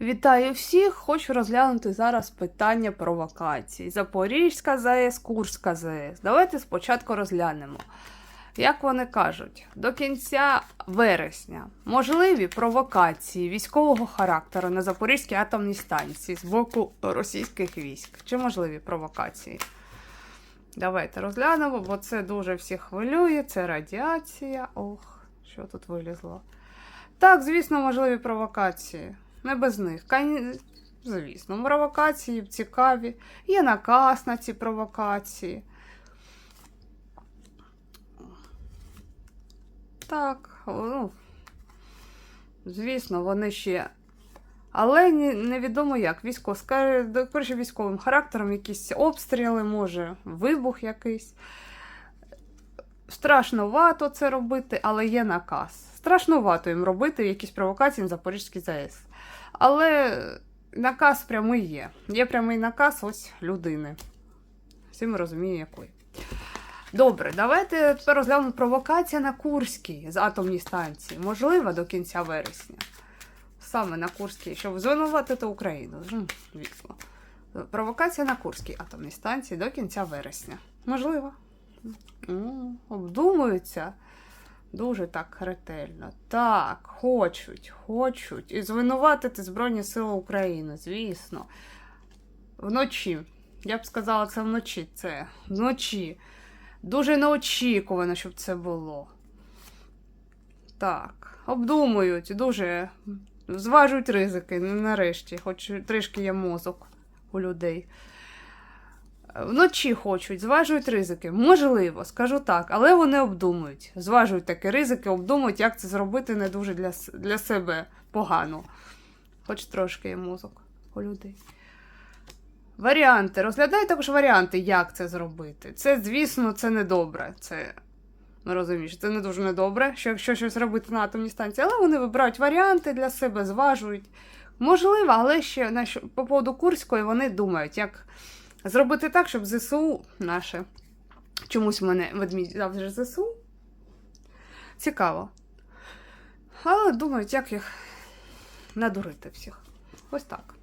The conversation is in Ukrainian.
Вітаю всіх! Хочу розглянути зараз питання провокацій. Запорізька ЗАЕС, Курська ЗАЕС. Давайте спочатку розглянемо. Як вони кажуть, до кінця вересня можливі провокації військового характеру на Запорізькій атомній станції з боку російських військ. Чи можливі провокації? Давайте розглянемо, бо це дуже всіх хвилює. Це радіація. Ох, що тут вилізло. Так, звісно, можливі провокації. Не без них. Звісно, провокації цікаві. Є наказ на ці провокації. Так, ну, звісно, вони ще. Але невідомо як. Військо, коротше, військовим характером, якісь обстріли, може, вибух якийсь. Страшновато це робити, але є наказ. Страшновато їм робити якісь провокації на Запорізькій ЗАЕС. Але наказ прямий є. Є прямий наказ ось людини. Всі ми розуміємо. Добре, давайте тепер розглянемо провокація на Курській з атомній станції. Можлива до кінця вересня. Саме на Курській, щоб звинуватити Україну. Звісно. Провокація на Курській атомній станції до кінця вересня. Можливо. Обдумуються дуже так ретельно. Так, хочуть, хочуть. І звинуватити Збройні Сили України, звісно. Вночі. Я б сказала, це вночі. Це вночі. Дуже неочікувано, щоб це було. Так, обдумують, дуже зважують ризики, нарешті, хоч трішки є мозок у людей. Вночі хочуть, зважують ризики. Можливо, скажу так, але вони обдумують. Зважують такі ризики, обдумують, як це зробити не дуже для, для себе погано. Хоч трошки є мозок у людей. Варіанти. Розглядай також варіанти, як це зробити. Це, звісно, це не добре. Це, ну розумієш, це не дуже недобре, що якщо щось робити на атомній станції, але вони вибирають варіанти для себе, зважують. Можливо, але ще на що- по поводу Курської вони думають, як зробити так, щоб ЗСУ наше. Чомусь мене ведмідь завжди ЗСУ. Цікаво. Але думають, як їх надурити всіх. Ось так.